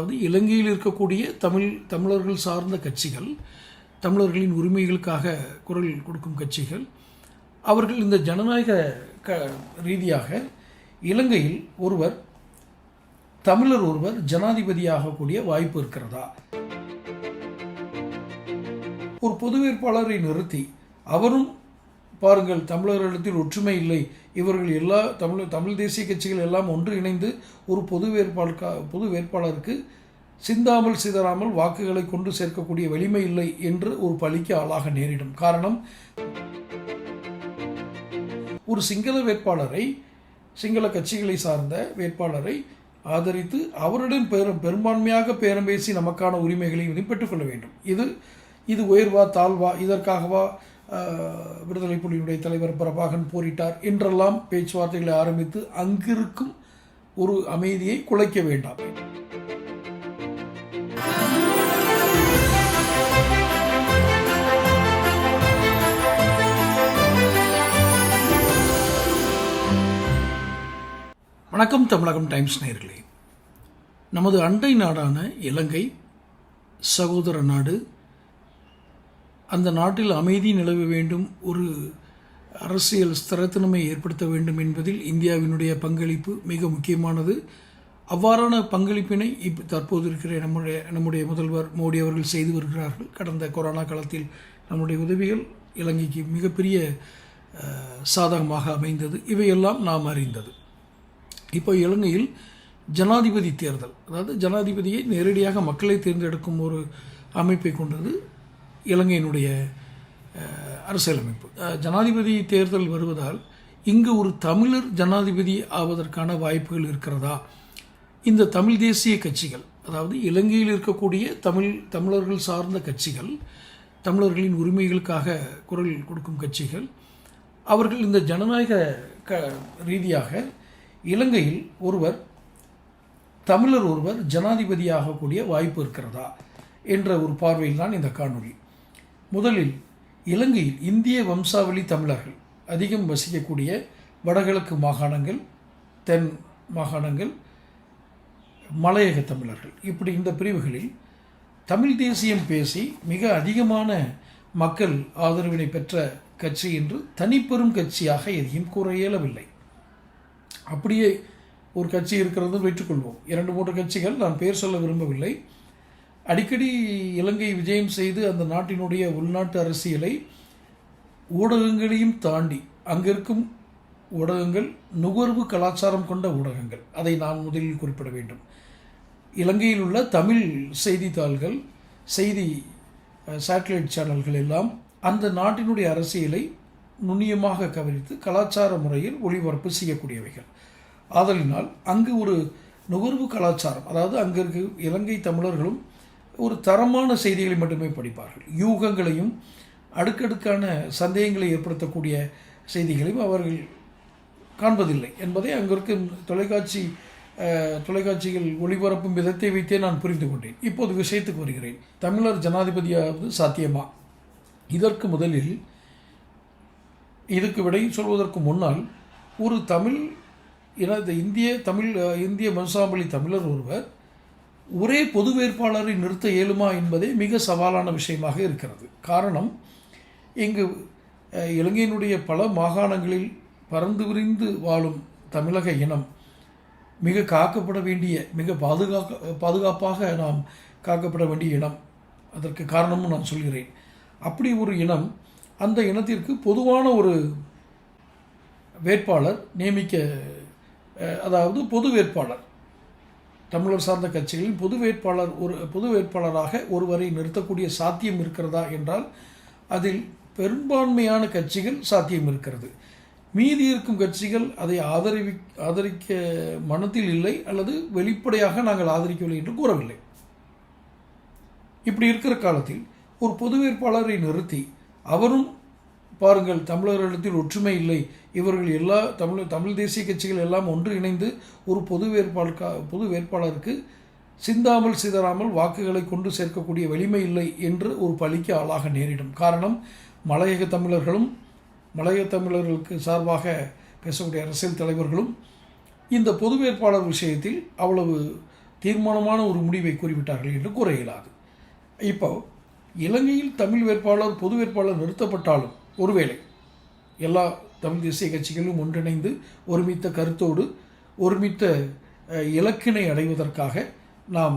அதாவது இலங்கையில் இருக்கக்கூடிய தமிழ் தமிழர்கள் சார்ந்த கட்சிகள் தமிழர்களின் உரிமைகளுக்காக குரல் கொடுக்கும் கட்சிகள் அவர்கள் இந்த ஜனநாயக க ரீதியாக இலங்கையில் ஒருவர் தமிழர் ஒருவர் ஜனாதிபதியாகக்கூடிய வாய்ப்பு இருக்கிறதா? ஒரு பொது வேட்பாளரை நிறுத்தி அவரும் பாருங்கள் தமிழர்களிடத்தில் ஒற்றுமை இல்லை. இவர்கள் எல்லா தமிழ் தமிழ் தேசிய கட்சிகள் எல்லாம் ஒன்று இணைந்து ஒரு பொது வேட்பாளர்கா பொது வேட்பாளருக்கு சிந்தாமல் சிதறாமல் வாக்குகளை கொண்டு சேர்க்கக்கூடிய வலிமை இல்லை என்று ஒரு பழிக்கு ஆளாக நேரிடும். காரணம் ஒரு சிங்கள வேட்பாளரை சிங்கள கட்சிகளை சார்ந்த வேட்பாளரை ஆதரித்து அவருடன் பெரும் பெரும்பான்மையாக பேரம் பேசி நமக்கான உரிமைகளை பெற்றுக்கொள்ள வேண்டும். இது இது உயர்வா தாழ்வா இதற்காகவா விடுதலை புலியுடைய தலைவர் பிரபாகன் போரிட்டார் என்றெல்லாம் பேச்சுவார்த்தைகளை ஆரம்பித்து அங்கிருக்கும் ஒரு அமைதியை குலைக்க வேண்டாம். வணக்கம் தமிழகம் டைம்ஸ் நேர்களே. நமது அண்டை நாடான இலங்கை சகோதர நாடு அந்த நாட்டில் அமைதி நிலவ வேண்டும் ஒரு அரசியல் ஸ்திரத்தன்மை ஏற்படுத்த வேண்டும் என்பதில் இந்தியாவினுடைய பங்களிப்பு மிக முக்கியமானது. அவ்வாறான பங்களிப்பினை இப் தற்போது இருக்கிற நம்முடைய நம்முடைய முதல்வர் மோடி அவர்கள் செய்து வருகிறார்கள். கடந்த கொரோனா காலத்தில் நம்முடைய உதவிகள் இலங்கைக்கு மிகப்பெரிய சாதகமாக அமைந்தது. இவையெல்லாம் நாம் அறிந்தது. இப்போ இலங்கையில் ஜனாதிபதி தேர்தல் அதாவது ஜனாதிபதியை நேரடியாக மக்களை தேர்ந்தெடுக்கும் ஒரு அமைப்பை கொண்டது இலங்கையினுடைய அரசியலமைப்பு. ஜனாதிபதி தேர்தல் வருவதால் இங்கு ஒரு தமிழர் ஜனாதிபதி ஆவதற்கான வாய்ப்புகள் இருக்கிறதா? இந்த தமிழ் தேசிய கட்சிகள் அதாவது இலங்கையில் இருக்கக்கூடிய தமிழ் தமிழர்கள் சார்ந்த கட்சிகள் தமிழர்களின் உரிமைகளுக்காக குரல் கொடுக்கும் கட்சிகள் அவர்கள் இந்த ஜனநாயக க ரீதியாக இலங்கையில் ஒருவர் தமிழர் ஒருவர் ஜனாதிபதியாகக்கூடிய வாய்ப்பு இருக்கிறதா? என்ற ஒரு பார்வையில் தான் இந்த காணொளி. முதலில் இலங்கையில் இந்திய வம்சாவளி தமிழர்கள் அதிகம் வசிக்கக்கூடிய வடகிழக்கு மாகாணங்கள் தென் மாகாணங்கள் மலையக தமிழர்கள். இப்படி இந்த பிரிவுகளில் தமிழ் தேசியம் பேசி மிக அதிகமான மக்கள் ஆதரவினை பெற்ற கட்சி என்று தனிப்பெரும் கட்சியாக எதையும் கூற இயலவில்லை. அப்படியே ஒரு கட்சி இருக்கிறது வைத்துக்கொள்வோம். இரண்டு மூன்று கட்சிகள் நான் பெயர் சொல்ல விரும்பவில்லை. அடிக்கடி இலங்கை விஜயம் செய்து அந்த நாட்டினுடைய உள்நாட்டு அரசியலை ஊடகங்களையும் தாண்டி அங்கிருக்கும் ஊடகங்கள் நுகர்வு கலாச்சாரம் கொண்ட ஊடகங்கள். அதை நான் முதலில் குறிப்பிட வேண்டும். இலங்கையில் உள்ள தமிழ் செய்தித்தாள்கள் செய்தி சேட்டலைட் சேனல்கள் எல்லாம் அந்த நாட்டினுடைய அரசியலை நுண்ணியமாக கவனித்து கலாச்சார முறையில் ஒளிபரப்பு செய்யக்கூடியவைகள். ஆதலினால் அங்கு ஒரு நுகர்வு கலாச்சாரம் அதாவது அங்கு இலங்கை தமிழர்களும் ஒரு தரமான செய்திகளை மட்டுமே படிப்பார்கள். யூகங்களையும் அடுக்கடுக்கான சந்தேகங்களை ஏற்படுத்தக்கூடிய செய்திகளையும் அவர்கள் காண்பதில்லை என்பதை அங்கு இருக்கும் தொலைக்காட்சி தொலைக்காட்சிகள் ஒளிபரப்பும் விதத்தை வைத்தே நான் புரிந்து கொண்டேன். இப்போது விஷயத்துக்கு வருகிறேன். தமிழர் ஜனாதிபதியாவது சாத்தியமா? இதற்கு முதலில் இதுக்கு விடை சொல்வதற்கு முன்னால் ஒரு தமிழ் இன இந்திய தமிழ் இந்திய வம்சாவளி தமிழர் ஒருவர் ஒரே பொது வேட்பாளரை நிறுத்த இயலுமா என்பதே மிக சவாலான விஷயமாக இருக்கிறது. காரணம் இங்கு இலங்கையினுடைய பல மாகாணங்களில் பறந்து விரிந்து வாழும் தமிழக இனம் மிக காக்கப்பட வேண்டிய மிக பாதுகாக்க பாதுகாப்பாக நாம் காக்கப்பட வேண்டிய இனம். அதற்கு காரணமும் நான் சொல்கிறேன். அப்படி ஒரு இனம் அந்த இனத்திற்கு பொதுவான ஒரு வேட்பாளர் நியமிக்க அதாவது பொது வேட்பாளர். தமிழர் சார்ந்த கட்சிகளில் பொது வேட்பாளர் ஒரு பொது வேட்பாளராக ஒருவரை நிறுத்தக்கூடிய சாத்தியம் இருக்கிறதா என்றால் அதில் பெரும்பான்மையான கட்சிகள் சாத்தியம் இருக்கிறது. மீதி இருக்கும் கட்சிகள் அதை ஆதரவி ஆதரிக்க மனத்தில் இல்லை அல்லது வெளிப்படையாக நாங்கள் ஆதரிக்கவில்லை என்று கூறவில்லை. இப்படி இருக்கிற காலத்தில் ஒரு பொது வேட்பாளரை நிறுத்தி அவரும் பாருங்கள் தமிழர்களிடத்தில் ஒற்றுமை இல்லை இவர்கள் எல்லா தமிழ் தமிழ் தேசிய கட்சிகள் எல்லாம் ஒன்று இணைந்து ஒரு பொது வேட்பாளர் பொது வேட்பாளருக்கு சிந்தாமல் சிதறாமல் வாக்குகளை கொண்டு சேர்க்கக்கூடிய வலிமை இல்லை என்று ஒரு பழிக்கு ஆளாக நேரிடும். காரணம் மலையக தமிழர்களும் மலையக தமிழர்களுக்கு சார்பாக பேசக்கூடிய அரசியல் தலைவர்களும் இந்த பொது வேட்பாளர் விஷயத்தில் அவ்வளவு தீர்மானமான ஒரு முடிவை கூறிவிட்டார்கள் என்று கூற இயலாது இப்போ இலங்கையில் தமிழ் வேட்பாளர் பொது வேட்பாளர் நிறுத்தப்பட்டாலும் ஒருவேளை எல்லா தமிழ் தேசிய கட்சிகளும் ஒன்றிணைந்து ஒருமித்த கருத்தோடு ஒருமித்த இலக்கினை அடைவதற்காக நாம்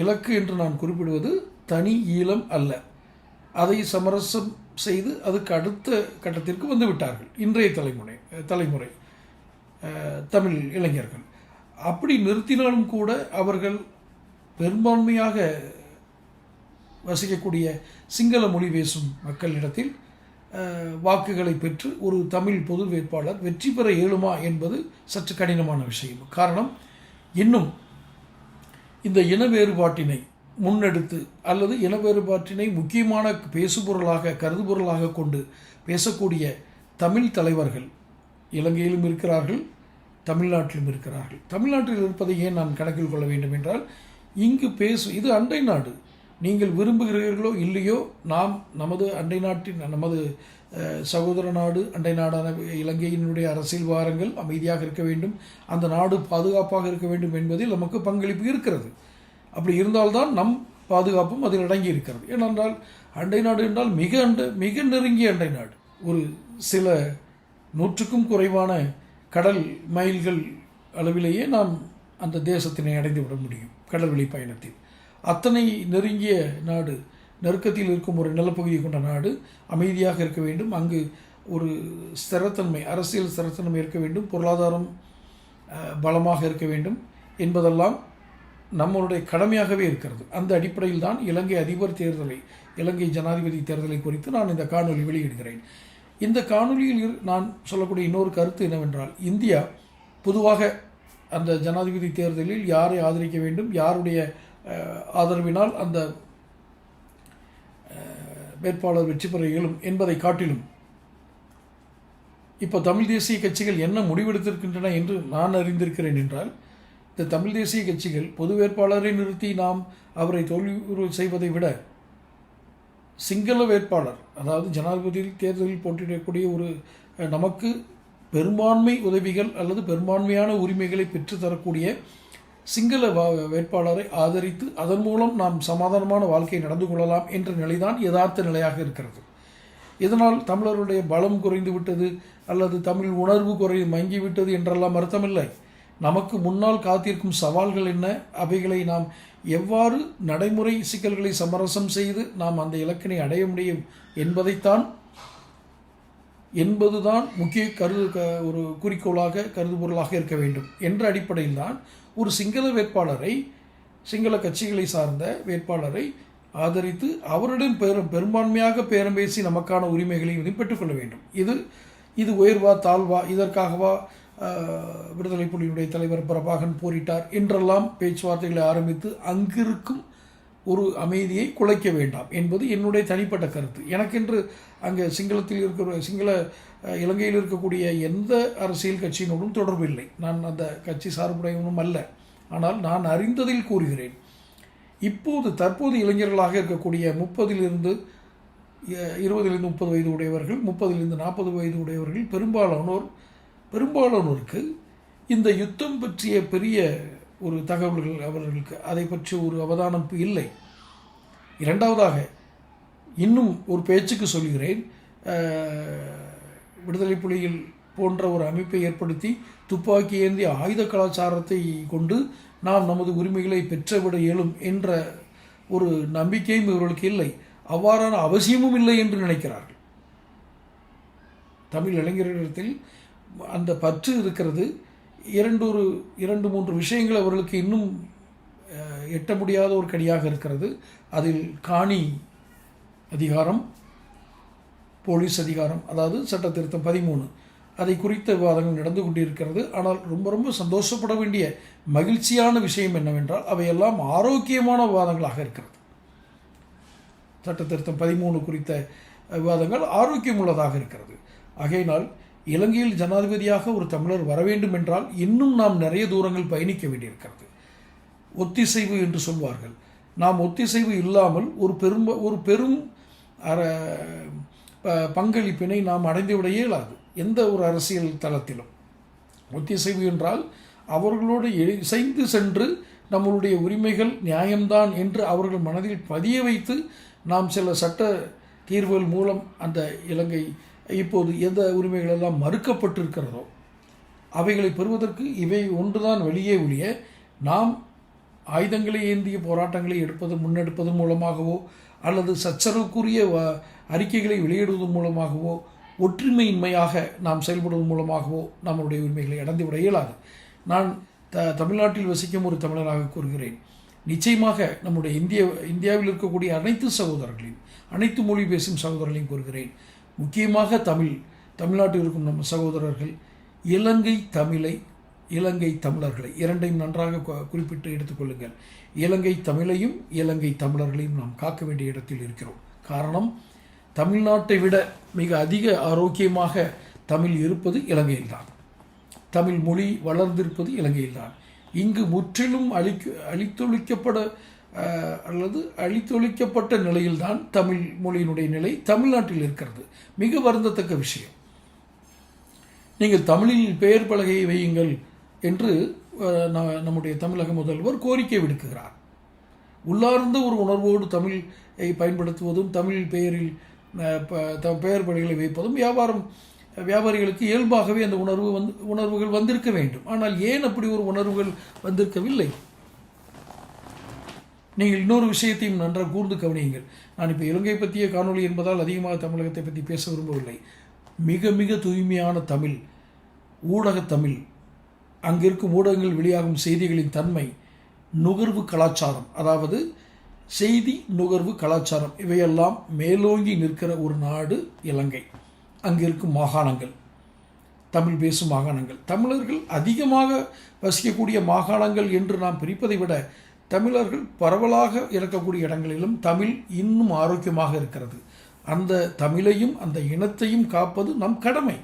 இலக்கு என்று நான் குறிப்பிடுவது தனி ஈழம் அல்ல. அதை சமரசம் செய்து அதுக்கு அடுத்த கட்டத்திற்கு வந்து விட்டார்கள். இன்றைய தலைமுறை தலைமுறை தமிழ் இளைஞர்கள். அப்படி நிறுத்தினாலும் கூட அவர்கள் பெரும்பான்மையாக வசிக்கக்கூடிய சிங்கள மொழி பேசும் மக்களிடத்தில் வாக்குகளை பெற்று ஒரு தமிழ் பொது வேட்பாளர் வெற்றி பெற இயலுமா என்பது சற்று கடினமான விஷயம். காரணம் இன்னும் இந்த இன வேறுபாட்டினை முன்னெடுத்து அல்லது இன வேறுபாட்டினை முக்கியமான பேசுபொருளாக கருதுபொருளாக கொண்டு பேசக்கூடிய தமிழ் தலைவர்கள் இலங்கையிலும் இருக்கிறார்கள் தமிழ்நாட்டிலும் இருக்கிறார்கள். தமிழ்நாட்டில் இருப்பதை ஏன் கணக்கில் கொள்ள வேண்டும் என்றால் இங்கு பேசு இது அண்டை நாடு. நீங்கள் விரும்புகிறீர்களோ இல்லையோ நாம் நமது அண்டை நாட்டின் நமது சகோதர நாடு அண்டை நாடான இலங்கையினுடைய அரசியல் வாரங்கள் அமைதியாக இருக்க வேண்டும் அந்த நாடு பாதுகாப்பாக இருக்க வேண்டும் என்பதில் நமக்கு பங்களிப்பு இருக்கிறது. அப்படி இருந்தால்தான் நம் பாதுகாப்பும் அதில் அடங்கி இருக்கிறது. ஏனென்றால் அண்டை நாடு என்றால் மிக அண்டை மிக நெருங்கிய அண்டை நாடு. ஒரு சில நூற்றுக்கும் குறைவான கடல் மைல்கள் அளவிலேயே நாம் அந்த தேசத்தினை அடைந்து விட முடியும் கடல்வழி பயணத்தில். அத்தனை நெருங்கிய நாடு நெருக்கத்தில் இருக்கும் ஒரு நிலப்பகுதியை கொண்ட நாடு அமைதியாக இருக்க வேண்டும். அங்கு ஒரு ஸ்திரத்தன்மை அரசியல் ஸ்திரத்தன்மை இருக்க வேண்டும். பொருளாதாரம் பலமாக இருக்க வேண்டும் என்பதெல்லாம் நம்மளுடைய கடமையாகவே இருக்கிறது. அந்த அடிப்படையில் தான் இலங்கை அதிபர் தேர்தலை இலங்கை ஜனாதிபதி தேர்தலை குறித்து நான் இந்த காணொளி வெளியிடுகிறேன். இந்த காணொலியில் இரு- நான் சொல்லக்கூடிய இன்னொரு கருத்து என்னவென்றால் இந்தியா பொதுவாக அந்த ஜனாதிபதி தேர்தலில் யாரை ஆதரிக்க வேண்டும் யாருடைய ஆதரவினால் அந்த வேட்பாளர் வெற்றி பெற இயலும் என்பதை காட்டிலும். இப்போ தமிழ் தேசிய கட்சிகள் என்ன முடிவெடுத்திருக்கின்றன என்று நான் அறிந்திருக்கிறேன் என்றால் இந்த தமிழ் தேசிய கட்சிகள் பொது வேட்பாளரை நிறுத்தி நாம் அவரை தோல்வி செய்வதை விட சிங்கள வேட்பாளர் அதாவது ஜனாதிபதி தேர்தலில் போட்டியிடக்கூடிய ஒரு நமக்கு பெரும்பான்மை உதவிகள் அல்லது பெரும்பான்மையான உரிமைகளை பெற்று தரக்கூடிய சிங்கள வேட்பாளரை ஆதரித்து அதன் மூலம் நாம் சமாதானமான வாழ்க்கை நடந்து கொள்ளலாம் என்ற நிலைதான் யதார்த்த நிலையாக இருக்கிறது. இதனால் தமிழருடைய பலம் குறைந்து விட்டது அல்லது தமிழ் உணர்வு குறை மங்கிவிட்டது என்றெல்லாம் அர்த்தமில்லை. நமக்கு முன்னால் காத்திருக்கும் சவால்கள் என்ன? அவைகளை நாம் எவ்வாறு நடைமுறை சிக்கல்களை சமரசம் செய்து நாம் அந்த இலக்கினை அடைய முடியும் என்பதைத்தான் என்பதுதான் முக்கிய கருது க ஒரு குறிக்கோளாக கருதுபொருளாக இருக்க வேண்டும். என்ற அடிப்படையில் தான் ஒரு சிங்கள வேட்பாளரை சிங்கள கட்சிகளை சார்ந்த வேட்பாளரை ஆதரித்து அவரிடம் பெரும் பெரும்பான்மையாக பேரம் பேசி நமக்கான உரிமைகளை வந்து பெற்றுக்கொள்ள வேண்டும். இது இது உயர்வா தாழ்வா இதற்காகவா விடுதலை புலிகளுடைய தலைவர் பிரபாகன் போரிட்டார் என்றெல்லாம் பேச்சுவார்த்தைகளை ஆரம்பித்து அங்கிருக்கும் ஒரு அமைதியை குலைக்க வேண்டாம் என்பது என்னுடைய தனிப்பட்ட கருத்து. எனக்கென்று அங்கே சிங்களத்தில் இருக்கிற சிங்கள இலங்கையில் இருக்கக்கூடிய எந்த அரசியல் கட்சியினோடும் தொடர்பு இல்லை. நான் அந்த கட்சி சார்புடையவனும் அல்ல. ஆனால் நான் அறிந்ததில் கூறுகிறேன். இப்போது தற்போது இளைஞர்களாக இருக்கக்கூடிய முப்பதிலிருந்து இருபதிலிருந்து முப்பது வயது உடையவர்கள் முப்பதிலிருந்து நாற்பது வயது உடையவர்கள் பெரும்பாலானோர் பெரும்பாலானோருக்கு இந்த யுத்தம் பற்றிய பெரிய ஒரு தகவல்கள் அவர்களுக்கு அதை பற்றி ஒரு அவதானம் இல்லை. இரண்டாவதாக இன்னும் ஒரு பேச்சுக்கு சொல்கிறேன். விடுதலை புலிகள் போன்ற ஒரு அமைப்பை ஏற்படுத்தி துப்பாக்கி ஏந்திய ஆயுத கலாச்சாரத்தை கொண்டு நாம் நமது உரிமைகளை பெற்றுவிட இயலும் என்ற ஒரு நம்பிக்கையும் இவர்களுக்கு இல்லை. அவ்வாறான அவசியமும் இல்லை என்று நினைக்கிறார்கள். தமிழ் இளைஞர்களிடத்தில் அந்த பற்று இருக்கிறது. இரண்டு ஒரு இரண்டு மூன்று விஷயங்கள் அவர்களுக்கு இன்னும் எட்ட முடியாத ஒரு கடியாக இருக்கிறது. அதில் காணி அதிகாரம் போலீஸ் அதிகாரம் அதாவது சட்ட திருத்தம் பதிமூணு. அதை குறித்த விவாதங்கள் நடந்து கொண்டிருக்கிறது. ஆனால் ரொம்ப ரொம்ப சந்தோஷப்பட வேண்டிய மகிழ்ச்சியான விஷயம் என்னவென்றால் அவையெல்லாம் ஆரோக்கியமான விவாதங்களாக இருக்கிறது. சட்ட திருத்தம் பதிமூணு குறித்த விவாதங்கள் ஆரோக்கியமுள்ளதாக இருக்கிறது. ஆகையினால் இலங்கையில் ஜனாதிபதியாக ஒரு தமிழர் வர வேண்டும் என்றால் இன்னும் நாம் நிறைய தூரங்கள் பயணிக்க வேண்டியிருக்கிறது. ஒத்திசைவு என்று சொல்வார்கள். நாம் ஒத்திசைவு இல்லாமல் ஒரு பெரும் ஒரு பெரும் அர ப- பங்களிப்பினை நாம் அடைந்துவிட இயலாது. எந்த ஒரு அரசியல் தளத்திலும். ஒத்திசைவு என்றால் அவர்களோடு இசைந்து சென்று நம்மளுடைய உரிமைகள் நியாயம்தான் என்று அவர்கள் மனதில் பதிய வைத்து நாம் சில சட்ட தீர்வுகள் மூலம் அந்த இலங்கை இப்போது எந்த உரிமைகள் எல்லாம் மறுக்கப்பட்டிருக்கிறதோ அவைகளை பெறுவதற்கு இவை ஒன்றுதான் வெளியே ஒழிய நாம் ஆயுதங்களை ஏந்திய போராட்டங்களை எடுப்பது முன்னெடுப்பது மூலமாகவோ அல்லது சச்சரவுக்குரிய வ- அறிக்கைகளை வெளியிடுவதன் மூலமாகவோ ஒற்றுமையின்மையாக நாம் செயல்படுவதன் மூலமாகவோ நம்முடைய உரிமைகளை அடைந்துவிட இயலாது. நான் த தமிழ்நாட்டில் வசிக்கும் ஒரு தமிழராக கூறுகிறேன். நிச்சயமாக நம்முடைய இந்திய இந்தியாவில் இருக்கக்கூடிய அனைத்து சகோதரர்களையும் அனைத்து மொழி பேசும் சகோதரர்களையும் கூறுகிறேன். முக்கியமாக தமிழ் தமிழ்நாட்டில் இருக்கும் நம்ம சகோதரர்கள் இலங்கை தமிழை இலங்கை தமிழர்களை. இரண்டையும் நன்றாக குறிப்பிட்டு எடுத்துக்கொள்ளுங்கள் இலங்கை தமிழையும் இலங்கை தமிழர்களையும் நாம் காக்க வேண்டிய இடத்தில் இருக்கிறோம். காரணம் தமிழ்நாட்டை விட மிக அதிக ஆரோக்கியமாக தமிழ் இருப்பது இலங்கையில்தான் தமிழ் மொழி வளர்ந்திருப்பது இலங்கையில்தான் இங்கு முற்றிலும் அழிக்க அழித்தொழிக்கப்பட அல்லது அழித்தொழிக்கப்பட்ட நிலையில்தான் தமிழ் மொழியினுடைய நிலை தமிழ்நாட்டில் இருக்கிறது. மிக வருந்தத்தக்க விஷயம். நீங்கள் தமிழில் பெயர் பலகையை வையுங்கள். என்று நம்முடைய தமிழக முதல்வர் கோரிக்கை விடுக்குகிறார் உள்ளார்ந்த ஒரு உணர்வோடு தமிழை பயன்படுத்துவதும் தமிழ் பெயரில் பெயர் பலகைகளை வைப்பதும் வியாபாரம் வியாபாரிகளுக்கு இயல்பாகவே அந்த உணர்வு வந்து உணர்வுகள் வந்திருக்க வேண்டும். ஆனால் ஏன் அப்படி ஒரு உணர்வுகள் வந்திருக்கவில்லை? நீங்கள் இன்னொரு விஷயத்தையும் நன்றாக கூர்ந்து கவனியுங்கள். நான் இப்போ இலங்கை பற்றிய காணொளி என்பதால் அதிகமாக தமிழகத்தை பற்றி பேச விரும்பவில்லை. மிக மிக தூய்மையான தமிழ் ஊடக தமிழ் அங்கிருக்கும் ஊடகங்கள் வெளியாகும் செய்திகளின் தன்மை நுகர்வு கலாச்சாரம். அதாவது செய்தி நுகர்வு கலாச்சாரம் இவையெல்லாம் மேலோங்கி நிற்கிற ஒரு நாடு இலங்கை. அங்கிருக்கும் மாகாணங்கள். தமிழ் பேசும் மாகாணங்கள். தமிழர்கள் அதிகமாக வசிக்கக்கூடிய மாகாணங்கள் என்று நாம் பிரிப்பதை விட தமிழர்கள் பரவலாக இருக்கக்கூடிய இடங்களிலும் தமிழ் இன்னும் ஆரோக்கியமாக இருக்கிறது. அந்த தமிழையும் அந்த இனத்தையும் காப்பது நம் கடமை.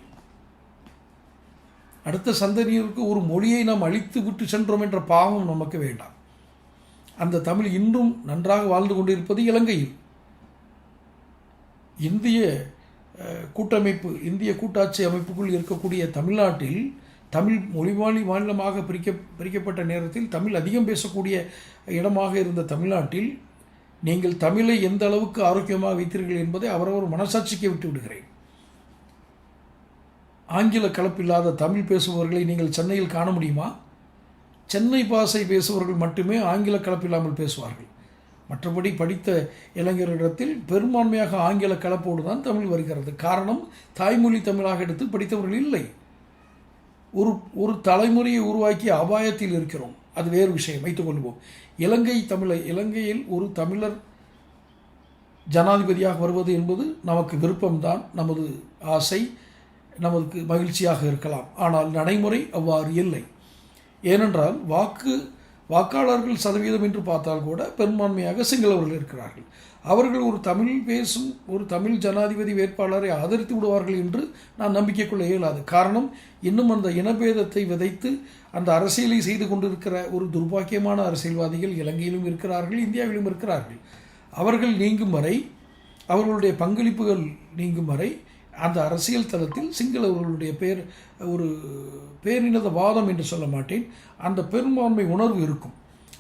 அடுத்த சந்ததியருக்கு ஒரு மொழியை நாம் அழித்து விட்டு சென்றோம் என்ற பாவம் நமக்கு வேண்டாம். அந்த தமிழ் இன்றும் நன்றாக வாழ்ந்து கொண்டிருப்பது இலங்கையில். இந்திய கூட்டமைப்பு இந்திய கூட்டாட்சி அமைப்புக்குள் இருக்கக்கூடிய தமிழ்நாட்டில் தமிழ் மொழிவாழி மாநிலமாக பிரிக்க பிரிக்கப்பட்ட நேரத்தில் தமிழ் அதிகம் பேசக்கூடிய இடமாக இருந்த தமிழ்நாட்டில் நீங்கள் தமிழை எந்த அளவுக்கு ஆரோக்கியமாக வைத்தீர்கள் என்பதை அவரவர் மனசாட்சிக்கு விட்டு விடுகிறேன். ஆங்கில கலப்பில்லாத தமிழ் பேசுபவர்களை நீங்கள் சென்னையில் காண முடியுமா? சென்னை பாஷை பேசுபவர்கள் மட்டுமே ஆங்கில கலப்பில்லாமல் பேசுவார்கள். மற்றபடி படித்த இளைஞர்களிடத்தில் பெரும்பான்மையாக ஆங்கில கலப்போடு தான் தமிழ் வருகிறது. காரணம் தாய்மொழி தமிழாக எடுத்து படித்தவர்கள் இல்லை. ஒரு ஒரு தலைமுறையை உருவாக்கி அபாயத்தில் இருக்கிறோம். அது வேறு விஷயம். வைத்துக்கொள்வோம் இலங்கை தமிழை இலங்கையில் ஒரு தமிழர் ஜனாதிபதியாக வருவது என்பது நமக்கு விருப்பம்தான் நமது ஆசை. நமக்கு மகிழ்ச்சியாக இருக்கலாம். ஆனால் நடைமுறை அவ்வாறு இல்லை. ஏனென்றால் வாக்கு வாக்காளர்கள் சதவீதம் என்று பார்த்தால் கூட பெரும்பான்மையாக சிங்களவர்கள் இருக்கிறார்கள். அவர்கள் ஒரு தமிழ் பேசும் ஒரு தமிழ் ஜனாதிபதி வேட்பாளரை ஆதரித்து விடுவார்கள் என்று நான் நம்பிக்கை கொள்ள இயலாது. காரணம் இன்னும் அந்த இனபேதத்தை விதைத்து அந்த அரசியலை செய்து கொண்டிருக்கிற ஒரு துர்பாக்கியமான அரசியல்வாதிகள் இலங்கையிலும் இருக்கிறார்கள் இந்தியாவிலும் இருக்கிறார்கள். அவர்கள் நீங்கும் வரை அவர்களுடைய பங்களிப்புகள் நீங்கும் வரை அந்த அரசியல் தளத்தில் சிங்களவர்களுடைய பேர் ஒரு பேரினத வாதம் என்று சொல்ல மாட்டேன். அந்த பெரும்பான்மை உணர்வு இருக்கும்.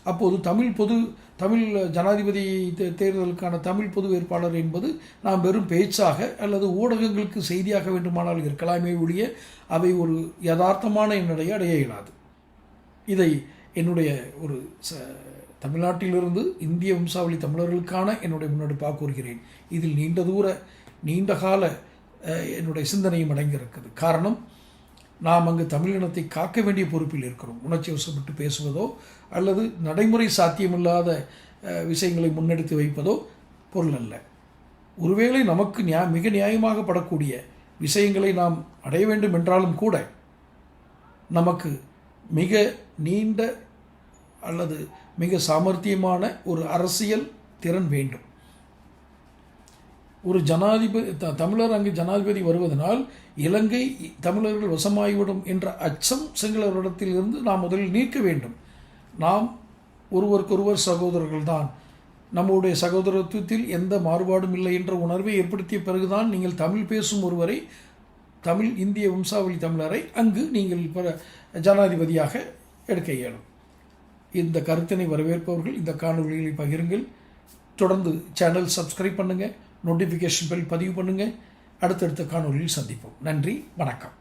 அப்போது தமிழ் பொது தமிழ் ஜனாதிபதி தே- தேர்தலுக்கான தமிழ் பொது வேட்பாளர் என்பது நாம் வெறும் பேச்சாக அல்லது ஊடகங்களுக்கு செய்தியாக வேண்டுமானால் இருக்கலாமே ஒழிய அவை ஒரு யதார்த்தமான என்னுடைய அடைய இயலாது. இதை என்னுடைய ஒரு ச தமிழ்நாட்டிலிருந்து இந்திய வம்சாவளி தமிழர்களுக்கான என்னுடைய முன்னெடுப்பாக கூறுகிறேன். இதில் நீண்ட தூர நீண்ட கால என்னுடைய சிந்தனையும் அடங்கியிருக்குது. காரணம் நாம் அங்கு தமிழினத்தை காக்க வேண்டிய பொறுப்பில் இருக்கிறோம். உணர்ச்சி வசப்பட்டு பேசுவதோ அல்லது நடைமுறை சாத்தியமில்லாத விஷயங்களை முன்னெடுத்து வைப்பதோ பொருள் அல்ல. ஒருவேளை நமக்கு நியா மிக நியாயமாக படக்கூடிய விஷயங்களை நாம் அடைய வேண்டும் என்றாலும் கூட நமக்கு மிக நீண்ட அல்லது மிக சாமர்த்தியமான ஒரு அரசியல் திறன் வேண்டும். ஒரு ஜனாதிபதி த- தமிழர் அங்கு ஜனாதிபதி வருவதனால் இலங்கை தமிழர்கள் வசமாகிவிடும் என்ற அச்சம் சிங்களவரிடத்தில் இருந்து நாம் முதலில் நீக்க வேண்டும். நாம் ஒருவருக்கொருவர் சகோதரர்கள் தான் நம்முடைய சகோதரத்துவத்தில் எந்த மாறுபாடும் இல்லை என்ற உணர்வை ஏற்படுத்திய பிறகுதான் நீங்கள் தமிழ் பேசும் ஒருவரை தமிழ் இந்திய வம்சாவளி தமிழரை அங்கு நீங்கள் பல ஜனாதிபதியாக எடுக்க இயலும். இந்த கருத்தினை வரவேற்பவர்கள் இந்த காணொலிகளை பகிருங்கள். தொடர்ந்து சேனல் சப்ஸ்கிரைப் பண்ணுங்கள் நோட்டிஃபிகேஷன் பில் பதிவு பண்ணுங்கள் அடுத்தடுத்த காணொலியில் சந்திப்போம். நன்றி வணக்கம்.